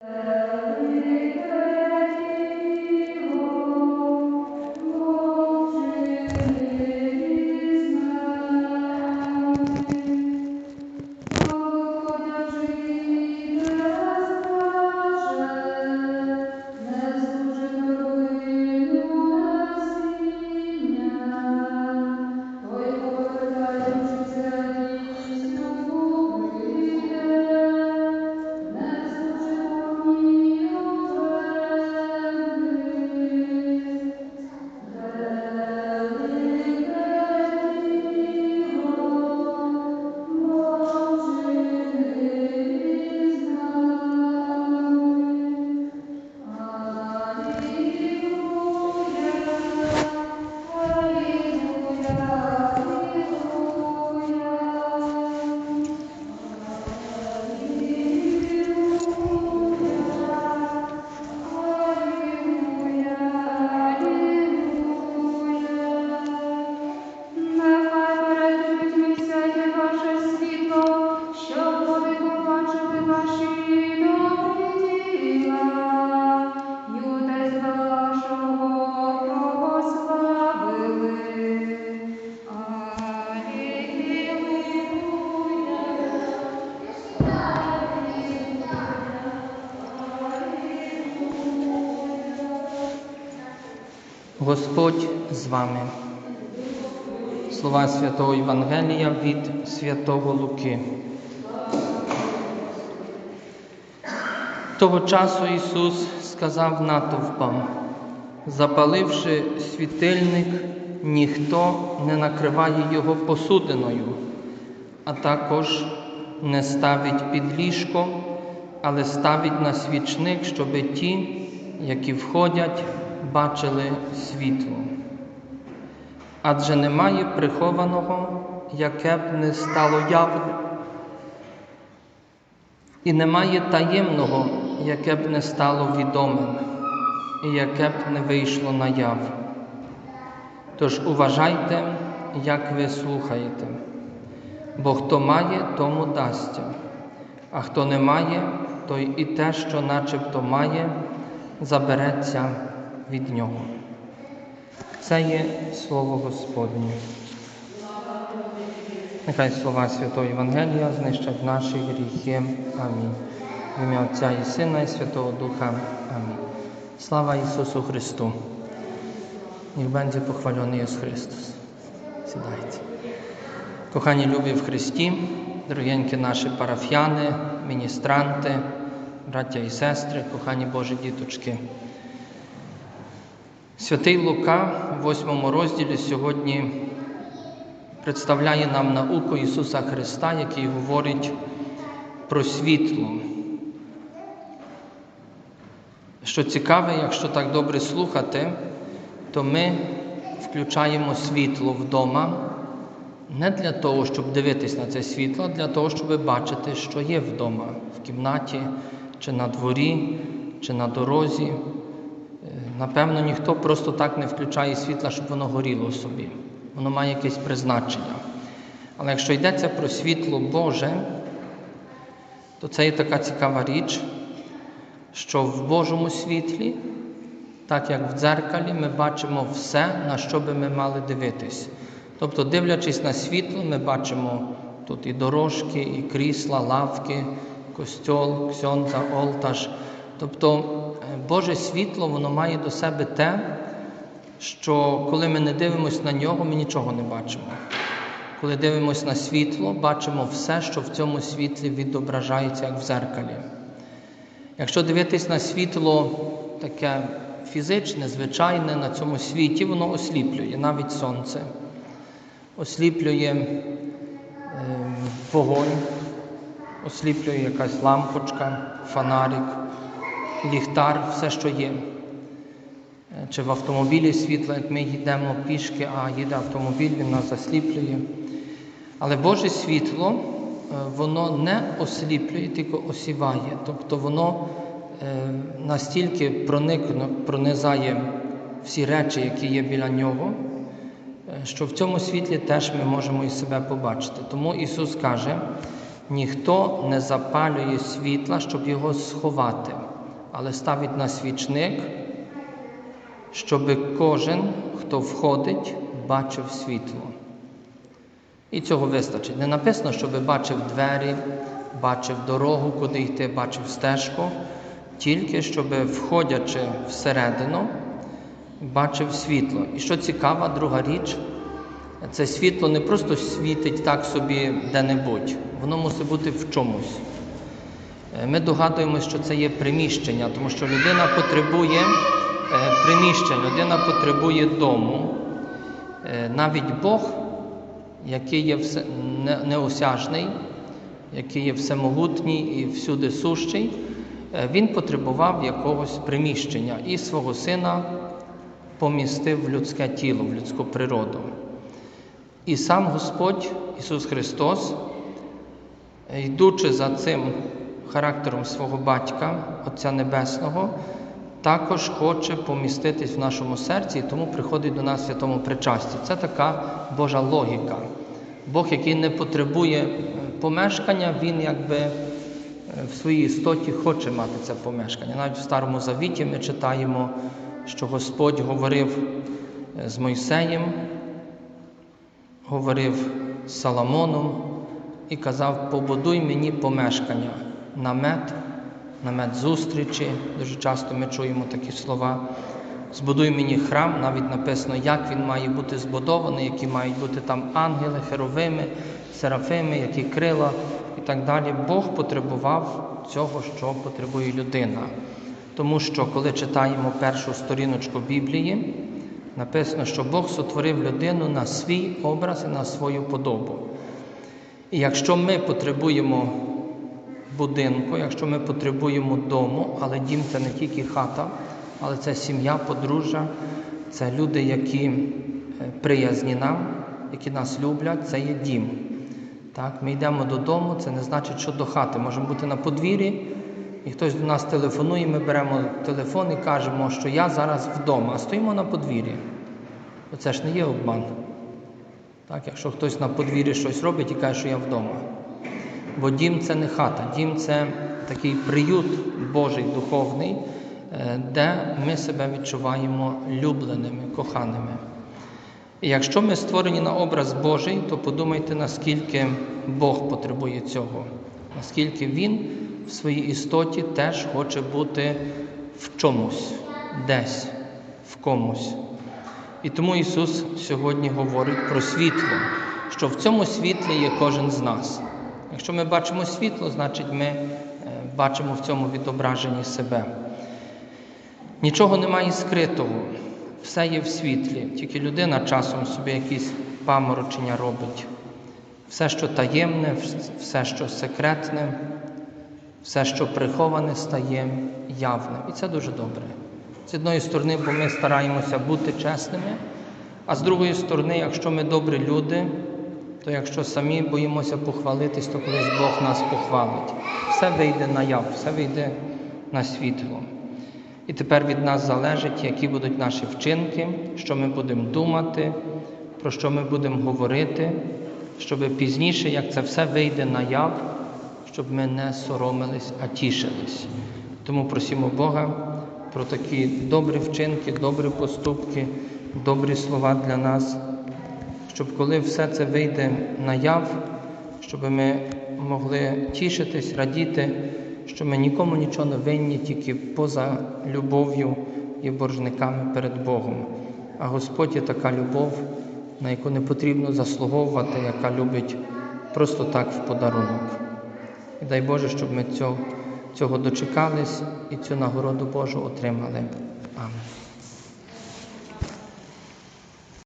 Нехай Господь з вами. Слова Святого Євангелія від Святого Луки. Того часу Ісус сказав натовпам, запаливши світильник, ніхто не накриває його посудиною, а також не ставить під ліжко, але ставить на свічник, щоби ті, які входять, бачили світло. Адже немає прихованого, яке б не стало явне, і немає таємного, яке б не стало відомим, і яке б не вийшло наяв. Тож уважайте, як ви слухаєте, бо хто має, тому дасться, а хто не має, той і те, що начебто має, забереться від нього. Це є Слово Господнє. Нехай слова Святого Євангелія знищать наші гріхи. Амінь. В ім'я Отця і Сина, і Святого Духа. Амінь. Слава Ісусу Христу. Niech będzie pochwalony Jezus Chrystus. Сідайте. Кохані любі в Христі, дорогенькі наші парафіяни, міністранти, браття і сестри, кохані Божі діточки. Святий Лука в восьмому розділі сьогодні представляє нам науку Ісуса Христа, який говорить про світло. Що цікаве, якщо так добре слухати, то ми включаємо світло вдома не для того, щоб дивитись на це світло, а для того, щоб бачити, що є вдома, в кімнаті, чи на дворі, чи на дорозі. Напевно, ніхто просто так не включає світла, щоб воно горіло собі. Воно має якесь призначення. Але якщо йдеться про світло Боже, то це є така цікава річ, що в Божому світлі, так як в дзеркалі, ми бачимо все, на що би ми мали дивитись. Тобто, дивлячись на світло, ми бачимо тут і дорожки, і крісла, лавки, костьол, ксьонза, олтаж. Тобто е, Боже світло воно має до себе те, що коли ми не дивимося на нього, ми нічого не бачимо. Коли дивимося на світло, бачимо все, що в цьому світлі відображається, як в зеркалі. Якщо дивитись на світло таке фізичне, звичайне на цьому світі, воно осліплює навіть сонце, осліплює е, вогонь, осліплює якась лампочка, фонарик, ліхтар, все, що є. Е, Чи в автомобілі світло, як ми їдемо пішки, а їде автомобіль, він нас засліплює. Але Боже світло, е, воно не осліплює, тільки осіває. Тобто воно е, настільки проникно, пронизає всі речі, які є біля нього, що в цьому світлі теж ми можемо і себе побачити. Тому Ісус каже: ніхто не запалює світла, щоб його сховати. Але ставить на свічник, щоб кожен, хто входить, бачив світло. І цього вистачить. Не написано, щоб бачив двері, бачив дорогу, куди йти, бачив стежку, тільки щоб, входячи всередину, бачив світло. І що цікава, друга річ, це світло не просто світить так собі де-небудь, воно мусить бути в чомусь. Е, Ми догадуємося, що це є приміщення, тому що людина потребує е, приміщення, людина потребує дому. Е, Навіть Бог, який є неосяжний, який є всемогутній і всюди сущий, він потребував якогось приміщення і свого сина помістив в людське тіло, в людську природу. І сам Господь Ісус Христос, йдучи за цим характером свого батька, Отця Небесного, також хоче поміститись в нашому серці, і тому приходить до нас в святому причасті. Це така Божа логіка. Бог, який не потребує е, помешкання, Він якби е, в своїй істоті хоче мати це помешкання. Навіть в Старому Завіті ми читаємо, що Господь говорив е, з Мойсеєм, говорив з Соломоном і казав: побудуй мені помешкання, намет, намет зустрічі. Дуже часто ми чуємо такі слова. Збудуй мені храм, навіть написано, як він має бути збудований, які мають бути там ангели, херовими, серафими, які крила і так далі. Бог потребував цього, що потребує людина. Тому що, коли читаємо першу сторіночку Біблії, написано, що Бог сотворив людину на свій образ і на свою подобу. І якщо ми потребуємо будинку, якщо ми потребуємо дому, але дім це не тільки хата, але це сім'я, подружжя, це люди, які е, приязні нам, які нас люблять, це є дім. Так, Ми йдемо додому, це не значить, що до хати. Можемо бути на подвір'ї, і хтось до нас телефонує, ми беремо телефон і кажемо, що я зараз вдома, а стоїмо на подвір'ї. Оце ж не є обман. Так, якщо хтось на подвір'ї щось робить і каже, що я вдома. Бо дім це не хата, дім це такий приют Божий духовний, е, де ми себе відчуваємо любленими, коханими. І якщо ми створені на образ Божий, то подумайте, наскільки Бог потребує цього, наскільки Він в своїй істоті теж хоче бути в чомусь, десь, в комусь. І тому Ісус сьогодні говорить про світло, що в цьому світлі є кожен з нас. Якщо ми бачимо світло, значить ми е, бачимо в цьому відображенні себе. Нічого немає скритого, все є в світлі, тільки людина часом собі якісь паморочення робить. Все, що таємне, все, що секретне, все, що приховане, стає явним. І це дуже добре. З одної сторони, бо ми стараємося бути чесними, а з другої сторони, якщо ми добрі люди, то якщо самі боїмося похвалитись, то колись Бог нас похвалить. Все вийде наяв, все вийде на світло. І тепер від нас залежить, які будуть наші вчинки, що ми будемо думати, про що ми будемо говорити, щоб пізніше, як це все вийде наяв, щоб ми не соромились, а тішились. Тому просимо Бога про такі добрі вчинки, добрі поступки, добрі слова для нас, щоб коли все це вийде наяв, щоб ми могли тішитись, радіти, що ми нікому нічого не винні, тільки поза любов'ю і боржниками перед Богом. А Господь є така любов, на яку не потрібно заслуговувати, яка любить просто так в подарунок. І дай Боже, щоб ми цього, цього дочекались і цю нагороду Божу отримали. Амінь.